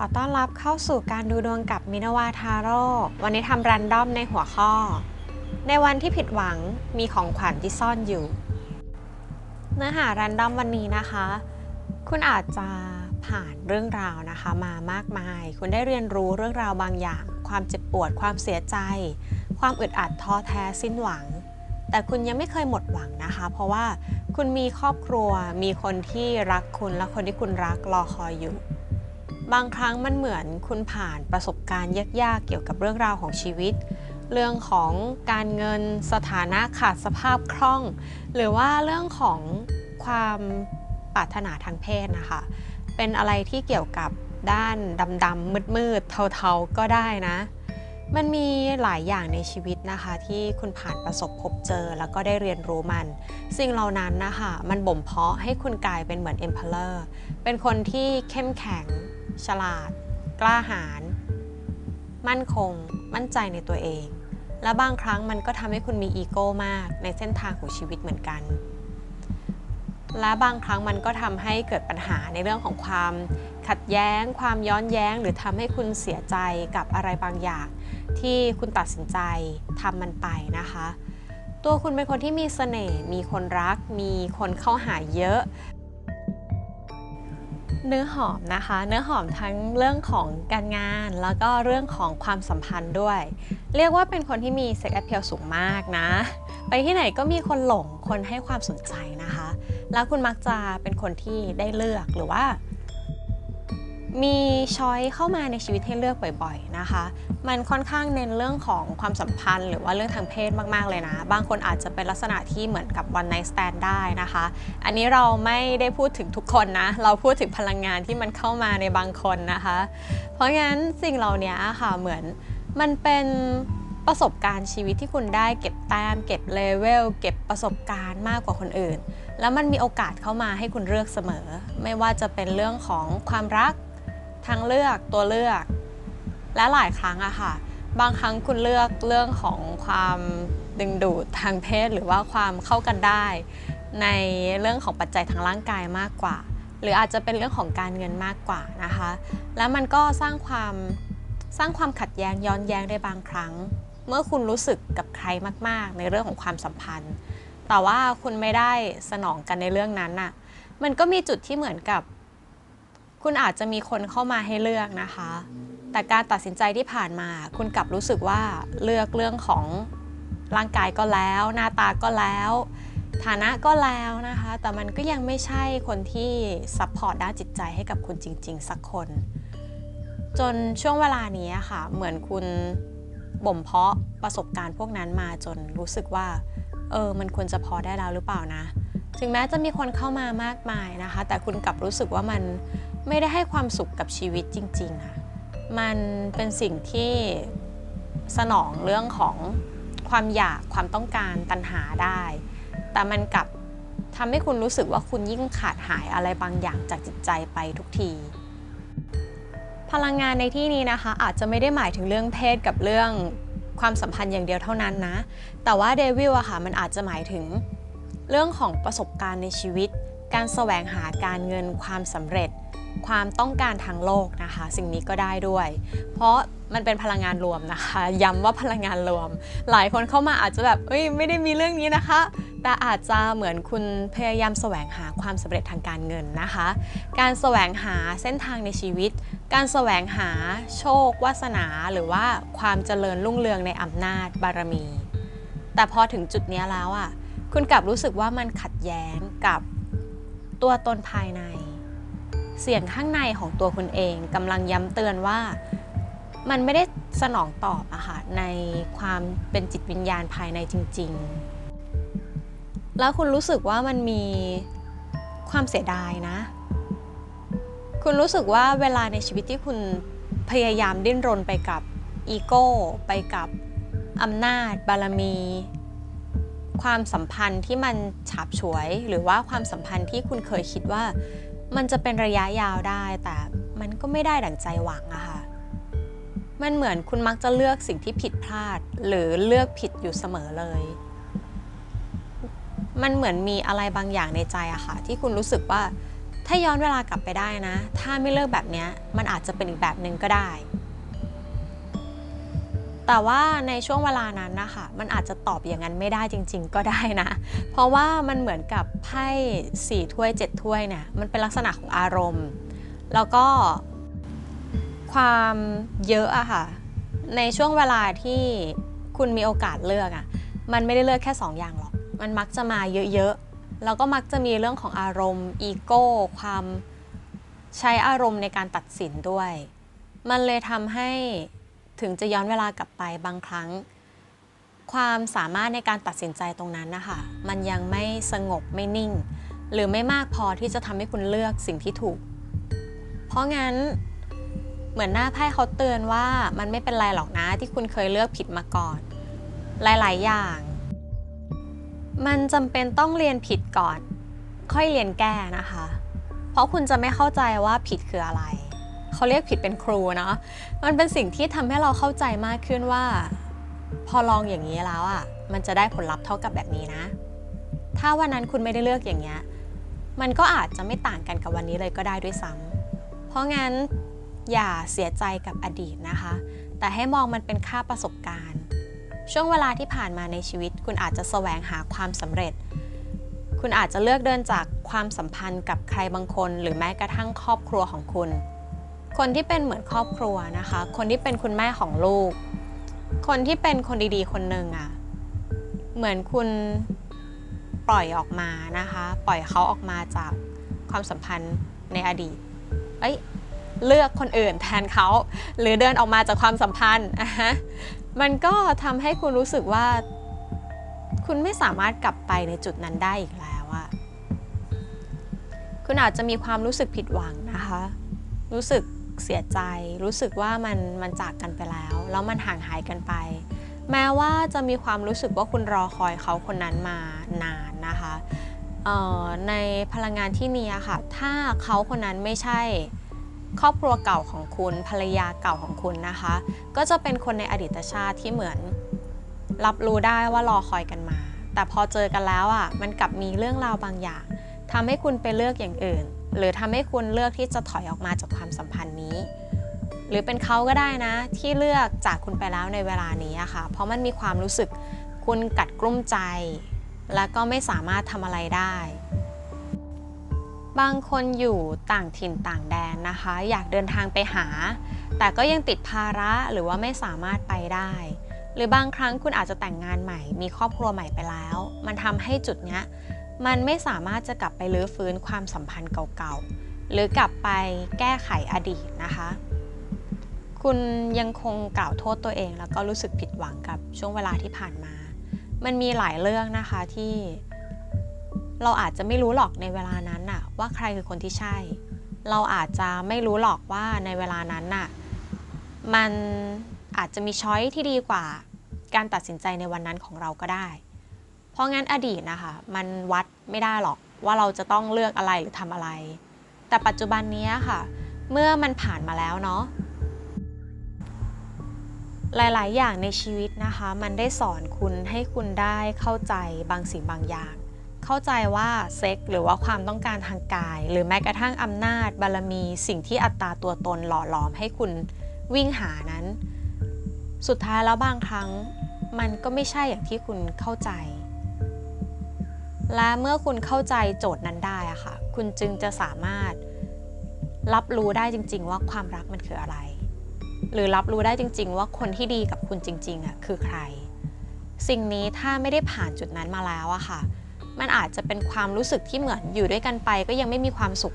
อต้อนรับเข้าสู่การดูดวงกับมินาวาทาโร่ วันนี้ทำรันดอมในหัวข้อ ในวันที่ผิดหวังมีของขวัญที่ซ่อนอยู่ เนื้อหารันดอมวันนี้นะคะ คุณอาจจะผ่านเรื่องราวนะคะมามากมาย คุณได้เรียนรู้เรื่องราวบางอย่าง ความเจ็บปวด ความเสียใจ ความอึดอัดท้อแท้สิ้นหวัง แต่คุณยังไม่เคยหมดหวังนะคะ เพราะว่าคุณมีครอบครัว มีคนที่รักคุณและคนที่คุณรักรอคอยอยู่ บางครั้งมันเหมือนคุณผ่านประสบการณ์ยากๆ เกี่ยวกับเรื่องราวของชีวิต เรื่องของการเงินสถานะขาดสภาพคล่อง หรือว่าเรื่องของความปรารถนาทางเพศนะคะ เป็นอะไรที่เกี่ยวกับด้านดำๆมืดๆเทาๆก็ได้นะ มันมีหลายอย่างในชีวิตนะคะ ที่คุณผ่านประสบพบเจอแล้วก็ได้เรียนรู้มัน สิ่งเหล่านั้นนะคะ มันบ่มเพาะให้คุณกลายเป็นเหมือน Emperor เป็นคนที่เข้มแข็ง ฉลาด กล้าหาญ มั่นคง มั่นใจในตัวเอง และบางครั้งมันก็ทำให้คุณมีอีโก้มากในเส้นทางของชีวิตเหมือนกัน และบางครั้งมันก็ทำให้เกิดปัญหาในเรื่องของความขัดแย้ง ความย้อนแย้ง หรือทำให้คุณเสียใจกับอะไรบางอย่าง ที่คุณตัดสินใจทำมันไปนะคะ ตัวคุณเป็นคนที่มีเสน่ห์ มีคนรัก มีคนเข้าหาเยอะ เนื้อหอมนะคะ เนื้อหอมทั้งเรื่องของการงาน แล้วก็เรื่องของความสัมพันธ์ด้วย เรียกว่าเป็นคนที่มีเซ็กแอ e เ l สูงมากนะ ไปที่ไหนก็มีคนหลงคนให้ความสนใจนะคะ แล้วคุณมักจะเป็นคนที่ได้เลือกหรือว่า มีช้อยเข้ามาในชีวิตให้เลือกบ่อยๆนะคะ มันค่อนข้างเน้นเรื่องของความสัมพันธ์ หรือว่าเรื่องทางเพศมากๆเลยนะ บางคนอาจจะเป็นลักษณะที่เหมือนกับ one night stand ได้นะคะ อันนี้เราไม่ได้พูดถึงทุกคนนะ เราพูดถึงพลังงานที่มันเข้ามาในบางคนนะคะ เพราะงั้นสิ่งเหล่านี้ค่ะเหมือนมันเป็นประสบการณ์ชีวิตที่คุณได้เก็บแต้มเก็บเลเวลเก็บประสบการณ์มากกว่าคนอื่น แล้วมันมีโอกาสเข้ามาให้คุณเลือกเสมอ ไม่ว่าจะเป็นเรื่องของความรัก ทางเลือกตัวเลือก และหลายครั้งอะค่ะ บางครั้งคุณเลือกเรื่องของความดึงดูดทางเพศหรือว่าความเข้ากันได้ ในเรื่องของปัจจัยทางร่างกายมากกว่า หรืออาจจะเป็นเรื่องของการเงินมากกว่านะคะ แล้วมันก็สร้างความสร้างความขัดแย้งย้อนแย้งได้บางครั้ง เมื่อคุณรู้สึกกับใครมาก ๆ ในเรื่องของความสัมพันธ์ แต่ว่าคุณไม่ได้สนองกันในเรื่องนั้นน่ะมันก็มีจุดที่เหมือนกับ คุณอาจจะมีคนเข้ามาให้เลือกนะคะ แต่การตัดสินใจที่ผ่านมา คุณกลับรู้สึกว่าเลือกเรื่องของร่างกายก็แล้ว หน้าตาก็แล้ว ฐานะก็แล้วนะคะ แต่มันก็ยังไม่ใช่คนที่ซัพพอร์ตด้านจิตใจให้กับคุณจริง ๆ สักคน จนช่วงเวลานี้ค่ะ เหมือนคุณบ่มเพาะประสบการณ์พวกนั้นมาจนรู้สึกว่า เออ มันควรจะพอได้แล้วหรือเปล่านะ ถึงแม้จะมีคนเข้ามามากมายนะคะ แต่คุณกลับรู้สึกว่ามัน ไม่ได้ให้ความสุขกับชีวิตจริงๆค่ะมันเป็นสิ่งที่สนองเรื่องของความอยากความต้องการตัณหาได้ แต่มันกลับทำให้คุณรู้สึกว่าคุณยิ่งขาดหายอะไรบางอย่างจากจิตใจไปทุกที พลังงานในที่นี้นะคะ อาจจะไม่ได้หมายถึงเรื่องเพศกับเรื่องความสัมพันธ์อย่างเดียวเท่านั้นนะ แต่ว่าเดวิลอะค่ะมันอาจจะหมายถึงเรื่องของประสบการณ์ในชีวิต การแสวงหาการเงินความสำเร็จ ความต้องการทางโลกนะคะ สิ่งนี้ก็ได้ด้วย เพราะมันเป็นพลังงานรวมนะคะ ย้ำว่าพลังงานรวม หลายคนเข้ามาอาจจะแบบเอ้ยไม่ได้มีเรื่องนี้นะคะ แต่อาจจะเหมือนคุณพยายามแสวงหาความสำเร็จทางการเงินนะคะ การแสวงหาเส้นทางในชีวิต การแสวงหาโชควาสนาหรือว่าความเจริญรุ่งเรืองในอำนาจบารมี แต่พอถึงจุดนี้แล้วอะคุณกลับรู้สึกว่ามันขัดแย้งกับตัวตนภายใน เสียงข้างในของตัวคุณเองกำลังย้ำเตือนว่า มันไม่ได้สนองตอบอะค่ะในความเป็นจิตวิญญาณภายในจริง ๆ แล้วคุณรู้สึกว่ามันมีความเสียดายนะ คุณรู้สึกว่าเวลาในชีวิตที่คุณพยายามดิ้นรนไปกับอีโก้ ไปกับอำนาจ บารมี ความสัมพันธ์ที่มันฉาบฉวย หรือว่าความสัมพันธ์ที่คุณเคยคิดว่า มันจะเป็นระยะยาวได้ แต่มันก็ไม่ได้ดั่งใจหวังอะค่ะ มันเหมือนคุณมักจะเลือกสิ่งที่ผิดพลาด หรือเลือกผิดอยู่เสมอเลย มันเหมือนมีอะไรบางอย่างในใจอะค่ะ ที่คุณรู้สึกว่าถ้าย้อนเวลากลับไปได้นะ ถ้าไม่เลิกแบบนี้มันอาจจะเป็นอีกแบบหนึ่งก็ได้ แต่ว่าในช่วงเวลานั้นนะคะมันอาจจะตอบอย่างนั้นไม่ได้จริง ๆ ก็ได้นะ เพราะว่ามันเหมือนกับไพ่สี่ถ้วยเจ็ดถ้วยเนี่ยมันเป็นลักษณะของอารมณ์ แล้วก็ความเยอะอะค่ะ ในช่วงเวลาที่คุณมีโอกาสเลือกอะมันไม่ได้เลือกแค่ 2 อย่างหรอก มันมักจะมาเยอะๆ แล้วก็มักจะมีเรื่องของอารมณ์อีโก้ความใช้อารมณ์ในการตัดสินด้วย มันเลยทำให้ ถึงจะย้อนเวลากลับไปบางครั้ง ความสามารถในการตัดสินใจตรงนั้นนะคะมันยังไม่สงบไม่นิ่ง หรือไม่มากพอที่จะทำให้คุณเลือกสิ่งที่ถูก เพราะงั้นเหมือนหน้าไพ่เขาเตือนว่ามันไม่เป็นไรหรอกนะที่คุณเคยเลือกผิดมาก่อน หลาย ๆ อย่าง มันจำเป็นต้องเรียนผิดก่อน ค่อยเรียนแก้นะคะ เพราะคุณจะไม่เข้าใจว่าผิดคืออะไร เขาเรียกผิดเป็นครูเนาะ มันเป็นสิ่งที่ทำให้เราเข้าใจมากขึ้นว่า พอลองอย่างนี้แล้วอะ มันจะได้ผลลัพธ์เท่ากับแบบนี้นะ ถ้าวันนั้นคุณไม่ได้เลือกอย่างเงี้ย มันก็อาจจะไม่ต่างกันกับวันนี้เลยก็ได้ด้วยซ้ำเพราะงั้นอย่าเสียใจกับอดีตนะคะ แต่ให้มองมันเป็นค่าประสบการณ์ ช่วงเวลาที่ผ่านมาในชีวิต คุณอาจจะแสวงหาความสำเร็จ คุณอาจจะเลือกเดินจากความสัมพันธ์กับใครบางคน หรือแม้กระทั่งครอบครัวของคุณ คนที่เป็นเหมือนครอบครัวนะคะ คนที่เป็นคุณแม่ของลูก คนที่เป็นคนดีๆ คนหนึ่งอะ่ะ เหมือนคุณปล่อยออกมานะคะ ปล่อยเขาออกมาจากความสัมพันธ์ในอดีต เอ้ย เลือกคนอื่นแทนเขา หรือเดินออกมาจากความสัมพันธ์อะฮะ มันก็ทำให้คุณรู้สึกว่า คุณไม่สามารถกลับไปในจุดนั้นได้อีกแล้วอะคุณอาจจะมีความรู้สึกผิดหวังนะคะ รู้สึก เสียใจ รู้สึกว่ามันมันจากกันไปแล้ว แล้วมันห่างหายกันไป แม้ว่าจะมีความรู้สึกว่าคุณรอคอยเขาคนนั้นมานานนะคะในพลังงานที่นี้ค่ะ ถ้าเขาคนนั้นไม่ใช่ครอบครัวเก่าของคุณภรรยาเก่าของคุณนะคะ ก็จะเป็นคนในอดีตชาติที่เหมือนรับรู้ได้ว่ารอคอยกันมา แต่พอเจอกันแล้วอะมันกลับมีเรื่องราวบางอย่างทำให้คุณไปเลือกอย่างอื่น หรือทำให้คุณเลือกที่จะถอยออกมาจากความสัมพันธ์นี้ หรือเป็นเขาก็ได้นะ ที่เลือกจากคุณไปแล้วในเวลานี้ค่ะ เพราะมันมีความรู้สึกคุณกัดกลุ้มใจ และก็ไม่สามารถทำอะไรได้ บางคนอยู่ต่างถิ่นต่างแดนนะคะ อยากเดินทางไปหา แต่ก็ยังติดภาระหรือว่าไม่สามารถไปได้ หรือบางครั้งคุณอาจจะแต่งงานใหม่ มีครอบครัวใหม่ไปแล้ว มันทำให้จุดเนี้ยมันไม่สามารถจะกลับไปรื้อฟื้นความสัมพันธ์เก่าๆ หรือกลับไปแก้ไขอดีตนะคะ คุณยังคงกล่าวโทษตัวเอง แล้วก็รู้สึกผิดหวังกับช่วงเวลาที่ผ่านมา มันมีหลายเรื่องนะคะที่ เราอาจจะไม่รู้หรอกในเวลานั้นน่ะ ว่าใครคือคนที่ใช่ เราอาจจะไม่รู้หรอกว่าในเวลานั้นน่ะ มันอาจจะมีช้อยที่ดีกว่าการตัดสินใจในวันนั้นของเราก็ได้ เพราะงั้นอดีตนะคะ มันวัดไม่ได้หรอกว่าเราจะต้องเลือกอะไรหรือทำอะไร แต่ปัจจุบันนี้ค่ะ เมื่อมันผ่านมาแล้วเนาะ หลาย ๆ อย่างในชีวิตนะคะ มันได้สอนคุณให้คุณได้เข้าใจบางสิ่งบางอย่าง เข้าใจว่าเซ็กหรือว่าความต้องการทางกาย หรือแม้กระทั่งอำนาจบารมี สิ่งที่อัตราตัวตนหล่อหลอมให้คุณวิ่งหานั้น สุดท้ายแล้วบางครั้งมันก็ไม่ใช่อย่างที่คุณเข้าใจ และเมื่อคุณเข้าใจโจทย์นั้นได้อะค่ะ คุณจึงจะสามารถรับรู้ได้จริง ๆ ว่าความรักมันคืออะไร หรือรับรู้ได้จริง ๆ ว่าคนที่ดีกับคุณจริงๆอะคือใคร สิ่งนี้ถ้าไม่ได้ผ่านจุดนั้นมาแล้วอะค่ะ มันอาจจะเป็นความรู้สึกที่เหมือนอยู่ด้วยกันไปก็ยังไม่มีความสุข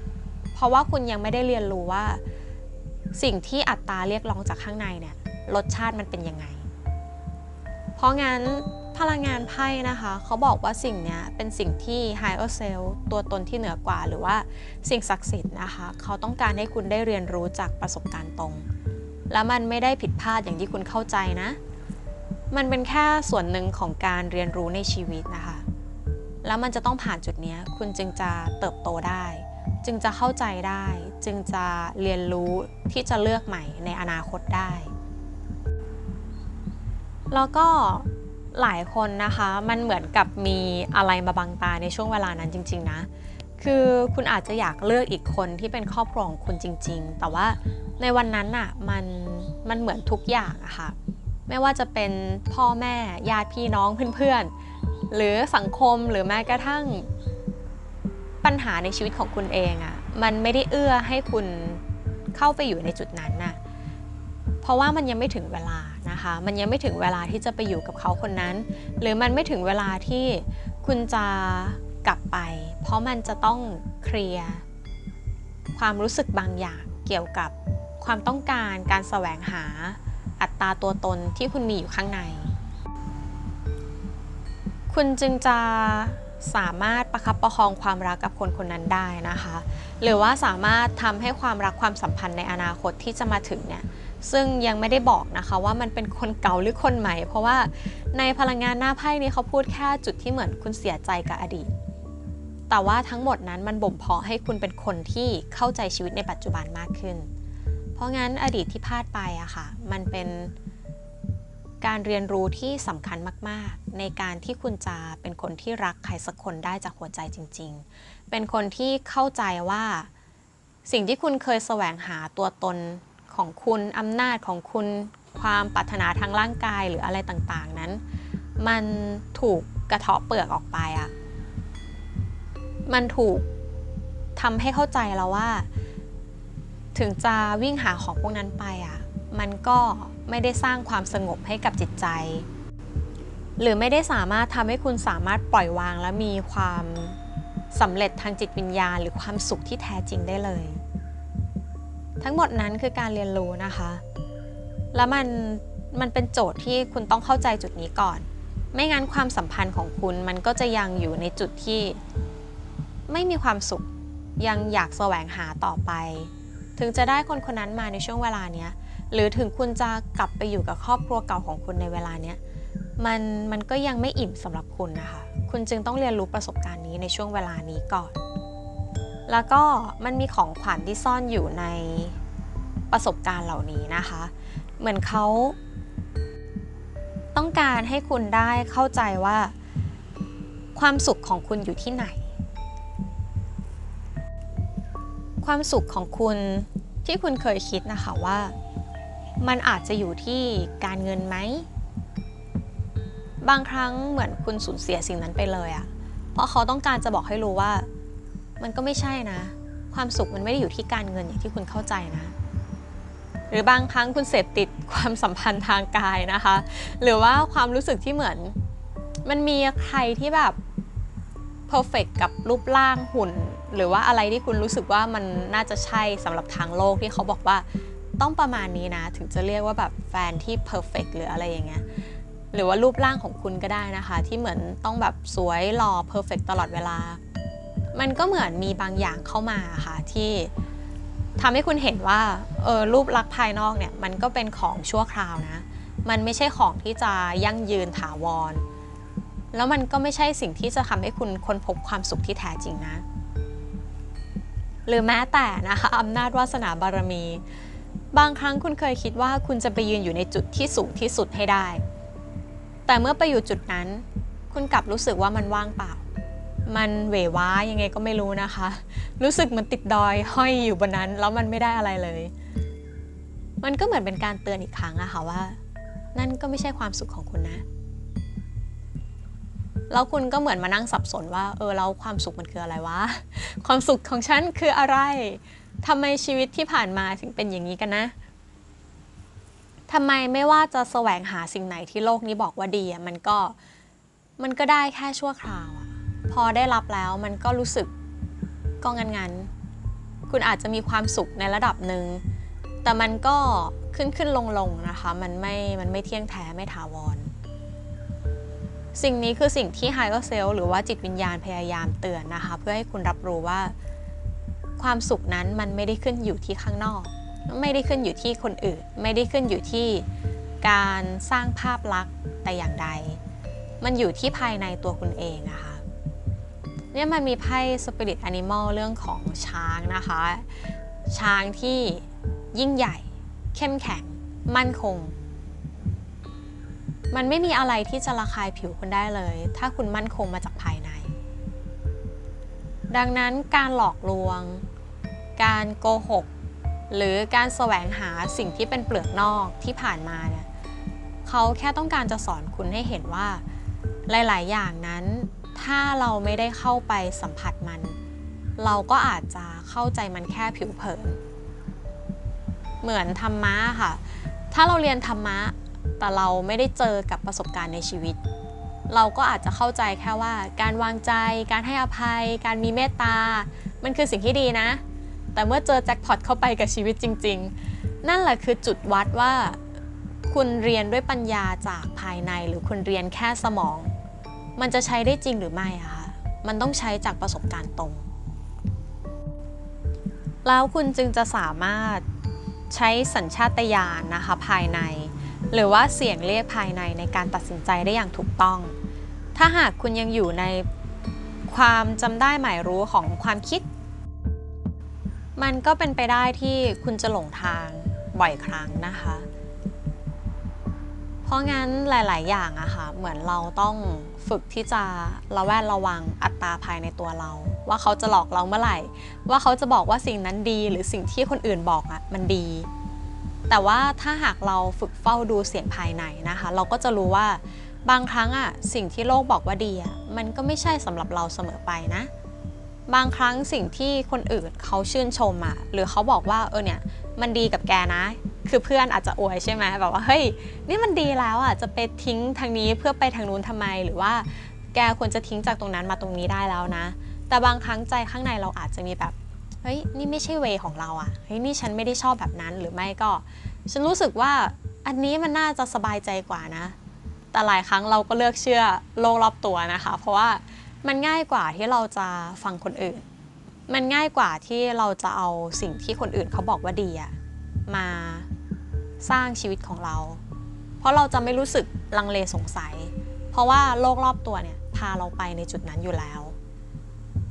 เพราะว่าคุณยังไม่ได้เรียนรู้ว่า สิ่งที่อัตตาเรียกร้องจากข้างในเนี่ยรสชาติมันเป็นยังไง เพราะงั้นพลังงานไพ่นะคะ เขาบอกว่าสิ่งนี้เป็นสิ่งที่ higher self ตัวตนที่เหนือกว่า หรือว่าสิ่งศักดิ์สิทธิ์นะคะ เขาต้องการให้คุณได้เรียนรู้จากประสบการณ์ตรง แล้วมันไม่ได้ผิดพลาดอย่างที่คุณเข้าใจนะ มันเป็นแค่ส่วนหนึ่งของการเรียนรู้ในชีวิตนะคะ แล้วมันจะต้องผ่านจุดนี้คุณจึงจะเติบโตได้ จึงจะเข้าใจได้ จึงจะเรียนรู้ที่จะเลือกใหม่ในอนาคตได้ แล้วก็หลายคนนะคะ มันเหมือนกับมีอะไรมาบังตาในช่วงเวลานั้นจริง ๆ นะ คือคุณอาจจะอยากเลือกอีกคนที่เป็นครอบครัวของคุณจริง ๆ แต่ว่าในวันนั้นน่ะมันมันเหมือนทุกอย่างอะค่ะ ไม่ว่าจะเป็นพ่อแม่ญาติพี่น้องเพื่อนๆ หรือสังคมหรือแม้กระทั่งปัญหาในชีวิตของคุณเองอะมันไม่ได้เอื้อให้คุณเข้าไปอยู่ในจุดนั้นน่ะเพราะว่ามันยังไม่ถึงเวลานะคะ มันยังไม่ถึงเวลาที่จะไปอยู่กับเขาคนนั้น หรือมันไม่ถึงเวลาที่คุณจะ กลับไป เพราะมันจะต้องเคลียร์ความรู้สึกบางอย่างเกี่ยวกับความต้องการการแสวงหาอัตราตัวตนที่คุณมีอยู่ข้างใน คุณจึงจะสามารถประคับประคองความรักกับคนคนนั้นได้นะคะ หรือว่าสามารถทำให้ความรักความสัมพันธ์ในอนาคตที่จะมาถึงเนี่ยซึ่งยังไม่ได้บอกนะคะว่ามันเป็นคนเก่าหรือคนใหม่ เพราะว่าในพลังงานหน้าไพ่นี้เขาพูดแค่จุดที่เหมือนคุณเสียใจกับอดีต แต่ว่าทั้งหมดนั้นมันบ่มเพาะให้คุณเป็นคนที่เข้าใจชีวิตในปัจจุบันมากขึ้น เพราะงั้นอดีตที่พลาดไปอะค่ะ มันเป็นการเรียนรู้ที่สำคัญมาก ๆ ในการที่คุณจะเป็นคนที่รักใครสักคนได้จากหัวใจจริง ๆ เป็นคนที่เข้าใจว่าสิ่งที่คุณเคยแสวงหาตัวตนของคุณอำนาจของคุณความปรารถนาทางร่างกายหรืออะไรต่างๆนั้น มันถูกกระเทาะเปลือกออกไปอะ มันถูกทำให้เข้าใจแล้วว่า ถึงจะวิ่งหาของพวกนั้นไปอะมันก็ไม่ได้สร้างความสงบให้กับจิตใจ หรือไม่ได้สามารถทำให้คุณสามารถปล่อยวางและมีความสำเร็จทางจิตวิญญาณ หรือความสุขที่แท้จริงได้เลย ทั้งหมดนั้นคือการเรียนรู้นะคะ แล้วมันมันเป็นโจทย์ที่คุณต้องเข้าใจจุดนี้ก่อน ไม่งั้นความสัมพันธ์ของคุณมันก็จะยังอยู่ในจุดที่ ไม่มีความสุข ยังอยากแสวงหาต่อไป ถึงจะได้คนคนนั้นมาในช่วงเวลาเนี้ย หรือถึงคุณจะกลับไปอยู่กับครอบครัวเก่าของคุณในเวลาเนี้ยมันมันก็ยังไม่อิ่มสำหรับคุณนะคะ คุณจึงต้องเรียนรู้ประสบการณ์นี้ในช่วงเวลานี้ก่อน แล้วก็มันมีของขวัญที่ซ่อนอยู่ในประสบการณ์เหล่านี้นะคะ เหมือนเขาต้องการให้คุณได้เข้าใจว่า ความสุขของคุณอยู่ที่ไหน ความสุขของคุณที่คุณเคยคิดนะคะว่า มันอาจจะอยู่ที่การเงินไหม บางครั้งเหมือนคุณสูญเสียสิ่งนั้นไปเลยอะเพราะเขาต้องการจะบอกให้รู้ว่า มันก็ไม่ใช่นะ ความสุขมันไม่ได้อยู่ที่การเงินอย่างที่คุณเข้าใจนะ หรือบางครั้งคุณเสพติดความสัมพันธ์ทางกายนะคะ หรือว่าความรู้สึกที่เหมือน มันมีใครที่แบบ perfect กับรูปร่างหุ่น หรือว่าอะไรที่คุณรู้สึกว่ามันน่าจะใช่สำหรับทางโลกที่เขาบอกว่าต้องประมาณนี้นะ ถึงจะเรียกว่าแบบแฟนที่ perfect หรืออะไรอย่างเงี้ยหรือว่ารูปร่างของคุณก็ได้นะคะ ที่เหมือนต้องแบบสวยหล่อ perfect ตลอดเวลา มันก็เหมือนมีบางอย่างเข้ามาค่ะที่ทำให้คุณเห็นว่าเออรูปลักษณ์ภายนอกเนี่ยมันก็เป็นของชั่วคราวนะ มันไม่ใช่ของที่จะยั่งยืนถาวร แล้วมันก็ไม่ใช่สิ่งที่จะทำให้คุณค้นพบความสุขที่แท้จริงนะ หรือแม้แต่นะคะอำนาจวาสนาบารมี บางครั้งคุณเคยคิดว่าคุณจะไปยืนอยู่ในจุดที่สูงที่สุดให้ได้ แต่เมื่อไปอยู่จุดนั้น คุณกลับรู้สึกว่ามันว่างเปล่า มันเหวว้ายังไงก็ไม่รู้นะคะ รู้สึกเหมันติดดอยห้อยอยู่บนนั้น แล้วมันไม่ได้อะไรเลย มันก็เหมือนเป็นการเตือนอีกครั้งอะค่ะว่า นั่นก็ไม่ใช่ความสุขของคุณนะ แล้วคุณก็เหมือนมานั่งสับสนว่า เออแล้วความสุขมันคืออะไรวะ ความสุขของฉันคืออะไรทำไมชีวิตที่ผ่านมาถึงเป็นอย่างนี้กันนะทำไมไม่ว่าจะแสวงหาสิ่งไหนที่โลกนี้บอกว่าดีอะมันก็มันก็ได้แค่ชั่วคราวอะพอได้รับแล้วมันก็รู้สึกก็งันๆคุณอาจจะมีความสุขในระดับหนึ่งแต่มันก็ขึ้นขึ้นลงลงนะคะ มันไม่มันไม่เที่ยงแท้ไม่ถาวร สิ่งนี้คือสิ่งที่ไฮเ e อร์เซลหรือว่าจิตวิญญาณพยายามเตือนนะคะ เพื่อให้คุณรับรู้ว่า ความสุขนั้นมันไม่ได้ขึ้นอยู่ที่ข้างนอก ไม่ได้ขึ้นอยู่ที่คนอื่น ไม่ได้ขึ้นอยู่ที่การสร้างภาพลักษณ์แต่อย่างใด มันอยู่ที่ภายในตัวคุณเองนะคะเนี่ยมันมีไพ่ Spirit Animal เรื่องของช้างนะคะ ช้างที่ยิ่งใหญ่ เข้มแข็ง มั่นคง มันไม่มีอะไรที่จะระคายผิวคุณได้เลย ถ้าคุณมั่นคงมาจากภายใน ดังนั้นการหลอกลวง การโกหก หรือการแสวงหาสิ่งที่เป็นเปลือกนอกที่ผ่านมาเนี่ยเขาแค่ต้องการจะสอนคุณให้เห็นว่า หลาย ๆ อย่างนั้น ถ้าเราไม่ได้เข้าไปสัมผัสมัน เราก็อาจจะเข้าใจมันแค่ผิวเผิน เหมือนธรรมะค่ะ ถ้าเราเรียนธรรมะ แต่เราไม่ได้เจอกับประสบการณ์ในชีวิต เราก็อาจจะเข้าใจแค่ว่าการวางใจ การให้อภัย การมีเมตตา มันคือสิ่งที่ดีนะ แต่เมื่อเจอแจ็คพอตเข้าไปกับชีวิตจริง ๆ นั่นแหละคือจุดวัดว่า คุณเรียนด้วยปัญญาจากภายในหรือคุณเรียนแค่สมอง มันจะใช้ได้จริงหรือไม่อะคะมันต้องใช้จากประสบการณ์ตรง แล้วคุณจึงจะสามารถใช้สัญชาตญาณนะคะภายใน หรือว่าเสียงเรียกภายในในการตัดสินใจได้อย่างถูกต้อง ถ้าหากคุณยังอยู่ในความจำได้หมายรู้ของความคิด มันก็เป็นไปได้ที่คุณจะหลงทางบ่อยครั้งนะคะ เพราะงั้นหลาย ๆ อย่างอะค่ะ เหมือนเราต้องฝึกที่จะระแวดระวังอัตราภายในตัวเรา ว่าเขาจะหลอกเราเมื่อไหร่ ว่าเขาจะบอกว่าสิ่งนั้นดีหรือสิ่งที่คนอื่นบอกอะมันดี แต่ว่าถ้าหากเราฝึกเฝ้าดูเสียงภายในนะคะ เราก็จะรู้ว่าบางครั้งอะสิ่งที่โลกบอกว่าดีอะมันก็ไม่ใช่สำหรับเราเสมอไปนะ บางครั้งสิ่งที่คนอื่นเขาชื่นชมอะหรือเขาบอกว่าเออเนี่ยมันดีกับแกนะ คือเพื่อนอาจจะอวยใช่ไหมแบบว่าเฮ้ยนี่มันดีแล้วอะจะไปทิ้งทางนี้เพื่อไปทางนู้นทำไม หรือว่าแกควรจะทิ้งจากตรงนั้นมาตรงนี้ได้แล้วนะ แต่บางครั้งใจข้างในเราอาจจะมีแบบ เฮ้ยนี่ไม่ใช่เวของเราอะเฮ้ยนี่ฉันไม่ได้ชอบแบบนั้นหรือไม่ก็ ฉันรู้สึกว่าอันนี้มันน่าจะสบายใจกว่านะ แต่หลายครั้งเราก็เลือกเชื่อโลกรอบตัวนะคะ เพราะว่ามันง่ายกว่าที่เราจะฟังคนอื่น มันง่ายกว่าที่เราจะเอาสิ่งที่คนอื่นเขาบอกว่าดีอะมาสร้างชีวิตของเรา เพราะเราจะไม่รู้สึกลังเลสงสัย เพราะว่าโลกรอบตัวเนี่ยพาเราไปในจุดนั้นอยู่แล้ว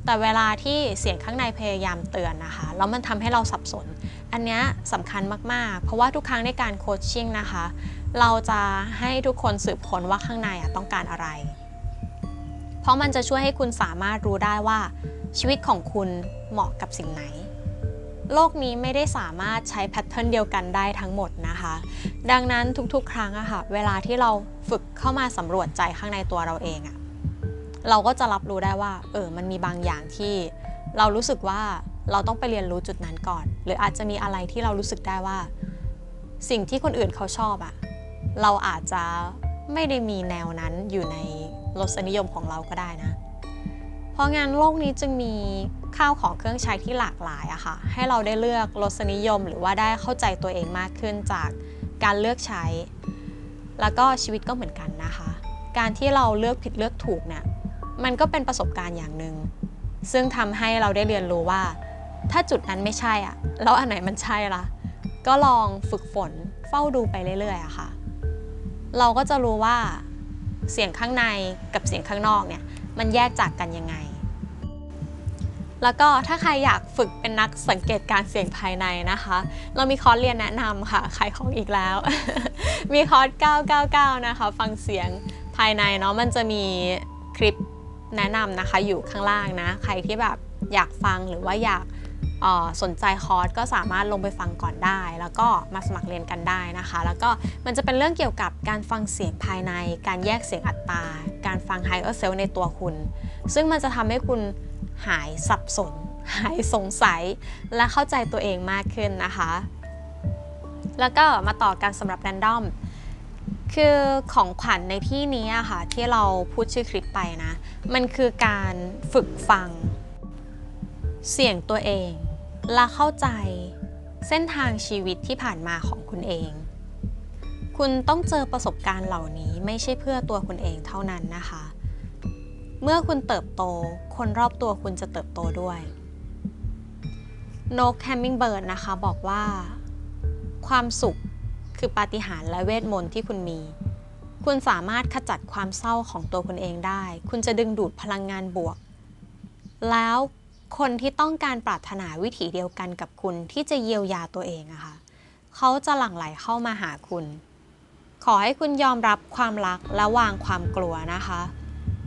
แต่เวลาที่เสียงข้างในพยายามเตือนนะคะแล้วมันทำให้เราสับสน อันนี้ยสำคัญมากๆ เพราะว่าทุกครั้งในการโคชชิ่งนะคะ เราจะให้ทุกคนสืบค้นว่าข้างในต้องการอะไร เพราะมันจะช่วยให้คุณสามารถรู้ได้ว่าชีวิตของคุณเหมาะกับสิ่งไหน โลกนี้ไม่ได้สามารถใช้แพทเทิร์นเดียวกันได้ทั้งหมดนะคะ ดังนั้นทุกๆ ครั้งอะค่ะ เวลาที่เราฝึกเข้ามาสำรวจใจข้างในตัวเราเองอะ เราก็จะรับรู้ได้ว่า เออ มันมีบางอย่างที่เรารู้สึกว่าเราต้องไปเรียนรู้จุดนั้นก่อน หรืออาจจะมีอะไรที่เรารู้สึกได้ว่า สิ่งที่คนอื่นเขาชอบอะเราอาจจะไม่ได้มีแนวนั้นอยู่ในรสนิยมของเราก็ได้นะ เพราะงั้นโลกนี้จึงมีข้าวของเครื่องใช้ที่หลากหลายอะค่ะ ให้เราได้เลือกรสนิยมหรือว่าได้เข้าใจตัวเองมากขึ้นจากการเลือกใช้ แล้วก็ชีวิตก็เหมือนกันนะคะ การที่เราเลือกผิดเลือกถูกเนี่ย มันก็เป็นประสบการณ์อย่างหนึ่งซึ่งทำให้เราได้เรียนรู้ว่า ถ้าจุดนั้นไม่ใช่อะแล้วอันไหนมันใช่ละก็ลองฝึกฝนเฝ้าดูไปเรื่อยๆอะค่ะ เราก็จะรู้ว่าเสียงข้างในกับเสียงข้างนอกเนี่ยมันแยกจากกันยังไง แล้วก็ถ้าใครอยากฝึกเป็นนักสังเกตการเสียงภายในนะคะ เรามีคอร์สเรียนแนะนำค่ะขายของอีกแล้ว มีคอร์ส 999 นะคะ ฟังเสียงภายในเนาะมันจะมีคลิป แนะนำนะคะอยู่ข้างล่างนะ ใครที่แบบอยากฟังหรือว่าอยากสนใจคอร์สก็สามารถลงไปฟังก่อนได้ แล้วก็มาสมัครเรียนกันได้นะคะ แล้วก็มันจะเป็นเรื่องเกี่ยวกับการฟังเสียงภายใน การแยกเสียงอัตตราการฟัง higher self ในตัวคุณ ซึ่งมันจะทำให้คุณหายสับสน หายสงสัย และเข้าใจตัวเองมากขึ้นนะคะ แล้วก็มาต่อกันสำหรับ random คือของขวัญในที่นี้อะค่ะ ที่เราพูดชื่อคลิปไปนะ มันคือการฝึกฟัง เสียงตัวเอง และเข้าใจเส้นทางชีวิตที่ผ่านมาของคุณเอง คุณต้องเจอประสบการณ์เหล่านี้ไม่ใช่เพื่อตัวคุณเองเท่านั้นนะคะ เมื่อคุณเติบโต คนรอบตัวคุณจะเติบโตด้วยนกแฮมมิงเบิร์ดนะคะบอกว่า ความสุข คือปาฏิหาริย์และเวทมนต์ที่คุณมี คุณสามารถขจัดความเศร้าของตัวคุณเองได้ คุณจะดึงดูดพลังงานบวก แล้วคนที่ต้องการปรารถนาวิถีเดียวกันกับคุณที่จะเยียวยาตัวเองอะค่ะเขาจะหลั่งไหลเข้ามาหาคุณ ขอให้คุณยอมรับความรักและวางความกลัวนะคะ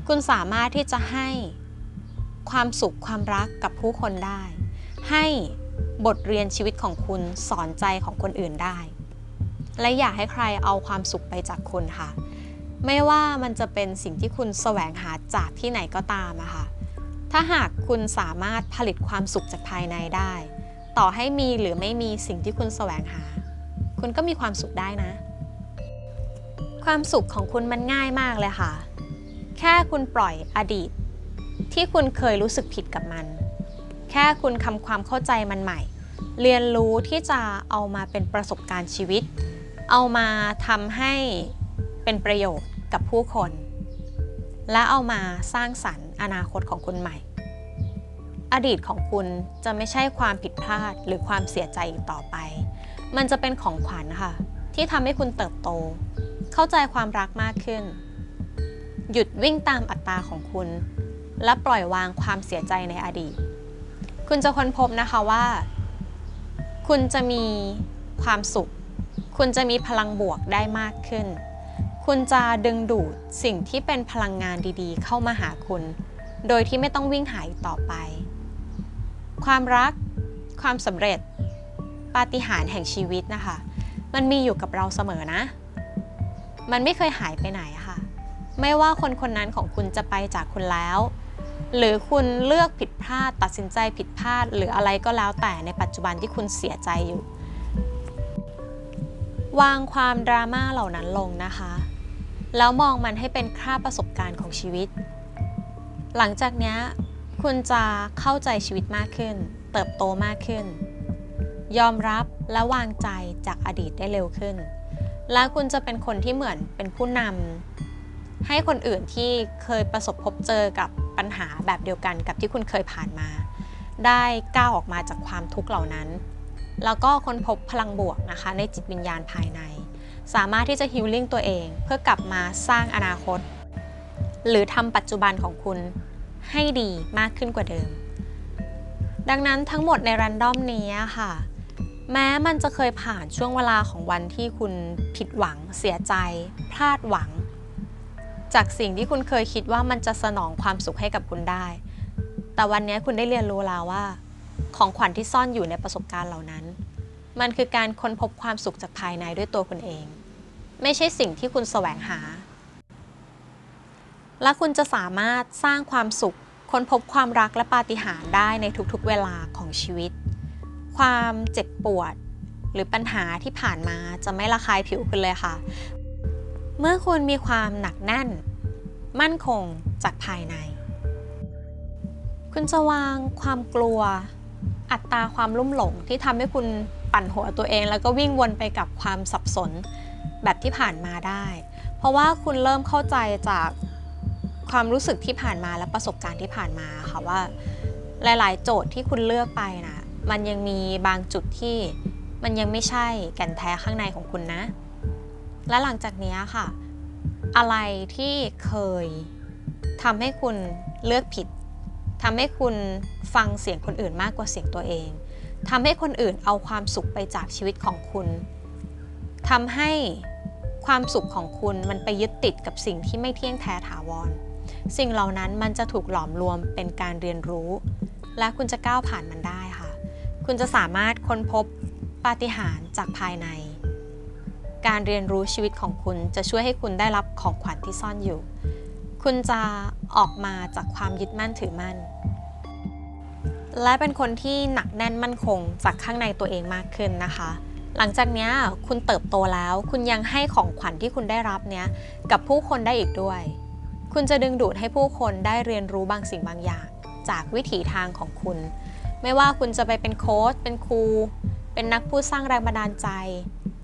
คุณสามารถที่จะให้ความสุขความรักกับผู้คนได้ ให้บทเรียนชีวิตของคุณสอนใจของคนอื่นได้ และอย่าให้ใครเอาความสุขไปจากคุณค่ะ ไม่ว่ามันจะเป็นสิ่งที่คุณแสวงหาจากที่ไหนก็ตามอะค่ะ ถ้าหากคุณสามารถผลิตความสุขจากภายในได้ ต่อให้มีหรือไม่มีสิ่งที่คุณแสวงหา คุณก็มีความสุขได้นะ ความสุขของคุณมันง่ายมากเลยค่ะ แค่คุณปล่อยอดีต ที่คุณเคยรู้สึกผิดกับมัน แค่คุณทำความเข้าใจมันใหม่ เรียนรู้ที่จะเอามาเป็นประสบการณ์ชีวิต เอามาทำให้เป็นประโยชน์กับผู้คน และเอามาสร้างสรรค์อนาคตของคุณใหม่ อดีตของคุณจะไม่ใช่ความผิดพลาดหรือความเสียใจอีกต่อไป มันจะเป็นของขวัญค่ะ ที่ทำให้คุณเติบโต เข้าใจความรักมากขึ้น หยุดวิ่งตามอัตราของคุณ และปล่อยวางความเสียใจในอดีต คุณจะค้นพบนะคะว่า คุณจะมีความสุข คุณจะมีพลังบวกได้มากขึ้น คุณจะดึงดูดสิ่งที่เป็นพลังงานดีๆ เข้ามาหาคุณ โดยที่ไม่ต้องวิ่งหายต่อไป ความรัก ความสำเร็จ ปาฏิหาริย์แห่งชีวิตนะคะ มันมีอยู่กับเราเสมอนะ มันไม่เคยหายไปไหนค่ะ ไม่ว่าคนคนนั้นของคุณจะไปจากคุณแล้ว หรือคุณเลือกผิดพลาดตัดสินใจผิดพลาด หรืออะไรก็แล้วแต่ในปัจจุบันที่คุณเสียใจอยู่ วางความดราม่าเหล่านั้นลงนะคะ แล้วมองมันให้เป็นค่าประสบการณ์ของชีวิต หลังจากนี้คุณจะเข้าใจชีวิตมากขึ้น เติบโตมากขึ้น ยอมรับและวางใจจากอดีตได้เร็วขึ้น และคุณจะเป็นคนที่เหมือนเป็นผู้นำให้คนอื่นที่เคยประสบพบเจอกับปัญหาแบบเดียวกันกับที่คุณเคยผ่านมา ได้ก้าวออกมาจากความทุกข์เหล่านั้น แล้วก็ค้นพบพลังบวกนะคะในจิตวิญญาณภายใน สามารถที่จะฮิลลิ่งตัวเองเพื่อกลับมาสร้างอนาคต หรือทำปัจจุบันของคุณให้ดีมากขึ้นกว่าเดิม ดังนั้นทั้งหมดในรันดอมนี้ค่ะ แม้มันจะเคยผ่านช่วงเวลาของวันที่คุณผิดหวัง เสียใจ พลาดหวัง จากสิ่งที่คุณเคยคิดว่ามันจะสนองความสุขให้กับคุณได้ แต่วันนี้คุณได้เรียนรู้แล้วว่า ของขวัญที่ซ่อนอยู่ในประสบการณ์เหล่านั้น มันคือการค้นพบความสุขจากภายในด้วยตัวคุณเอง ไม่ใช่สิ่งที่คุณแสวงหา และคุณจะสามารถสร้างความสุข ค้นพบความรักและปาฏิหาริย์ได้ในทุกๆเวลาของชีวิต ความเจ็บปวด หรือปัญหาที่ผ่านมาจะไม่ระคายผิวคุณเลยค่ะ เมื่อคุณมีความหนักแน่น มั่นคงจากภายใน คุณจะวางความกลัว อัตราความลุ่มหลงที่ทำให้คุณปั่นหัวตัวเอง แล้วก็วิ่งวนไปกับความสับสนแบบที่ผ่านมาได้ เพราะว่าคุณเริ่มเข้าใจจากความรู้สึกที่ผ่านมาและประสบการณ์ที่ผ่านมาค่ะว่า หลาย ๆ โจทย์ที่คุณเลือกไปนะมันยังมีบางจุดที่มันยังไม่ใช่แก่นแท้ข้างในของคุณนะ และหลังจากนี้ค่ะ อะไรที่เคยทำให้คุณเลือกผิด ทำให้คุณฟังเสียงคนอื่นมากกว่าเสียงตัวเองทำให้คนอื่นเอาความสุขไปจากชีวิตของคุณทำให้ความสุขของคุณมันไปยึดติดกับสิ่งที่ไม่เที่ยงแท้ถาวร สิ่งเหล่านั้นมันจะถูกหลอมรวมเป็นการเรียนรู้ และคุณจะก้าวผ่านมันได้ค่ะ คุณจะสามารถค้นพบปาฏิหาริย์จากภายใน การเรียนรู้ชีวิตของคุณจะช่วยให้คุณได้รับของขวัญที่ซ่อนอยู่ คุณจะออกมาจากความยึดมั่นถือมั่น และเป็นคนที่หนักแน่นมั่นคงจากข้างในตัวเองมากขึ้นนะคะ หลังจากนี้คุณเติบโตแล้ว คุณยังให้ของขวัญที่คุณได้รับเนี้ยกับผู้คนได้อีกด้วย คุณจะดึงดูดให้ผู้คนได้เรียนรู้บางสิ่งบางอย่าง จากวิถีทางของคุณ ไม่ว่าคุณจะไปเป็นโค้ชเป็นครูเป็นนักพูดสร้างแรงบันดาลใจ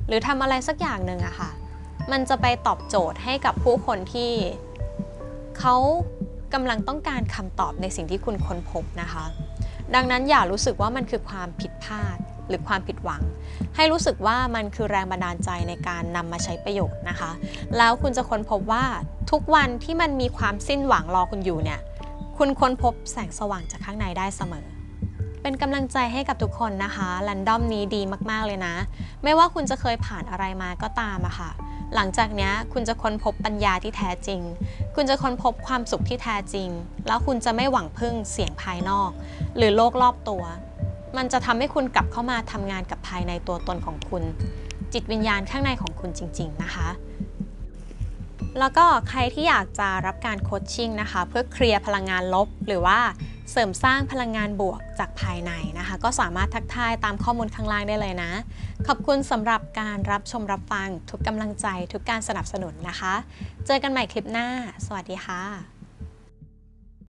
หรือทำอะไรสักอย่างหนึ่งอะค่ะ มันจะไปตอบโจทย์ให้กับผู้คนที่ เขากำลังต้องการคำตอบในสิ่งที่คุณค้นพบนะคะ ดังนั้นอย่ารู้สึกว่ามันคือความผิดพลาดหรือความผิดหวัง ให้รู้สึกว่ามันคือแรงบันดาลใจในการนำมาใช้ประโยชน์นะคะ แล้วคุณจะค้นพบว่าทุกวันที่มันมีความสิ้นหวังรอคุณอยู่เนี่ยคุณค้นพบแสงสว่างจากข้างในได้เสมอ เป็นกำลังใจให้กับทุกคนนะคะแรนดอมนี้ดีมากๆเลยนะ ไม่ว่าคุณจะเคยผ่านอะไรมาก็ตามอะค่ะ หลังจากนี้คุณจะค้นพบปัญญาที่แท้จริง คุณจะค้นพบความสุขที่แท้จริง แล้วคุณจะไม่หวังพึ่งเสียงภายนอก หรือโลกรอบตัว มันจะทำให้คุณกลับเข้ามาทำงานกับภายในตัวตนของคุณ จิตวิญญาณข้างในของคุณจริง ๆ นะคะแล้วก็ใครที่อยากจะรับการโคชชิ่งนะคะ เพื่อเคลียร์พลังงานลบ หรือว่า เสริมสร้างพลังงานบวกจากภายในนะคะ ก็สามารถทักทายตามข้อมูลข้างล่างได้เลยนะ ขอบคุณสำหรับการรับชมรับฟัง ทุกกำลังใจทุกการสนับสนุนนะคะ เจอกันใหม่คลิปหน้า สวัสดีค่ะ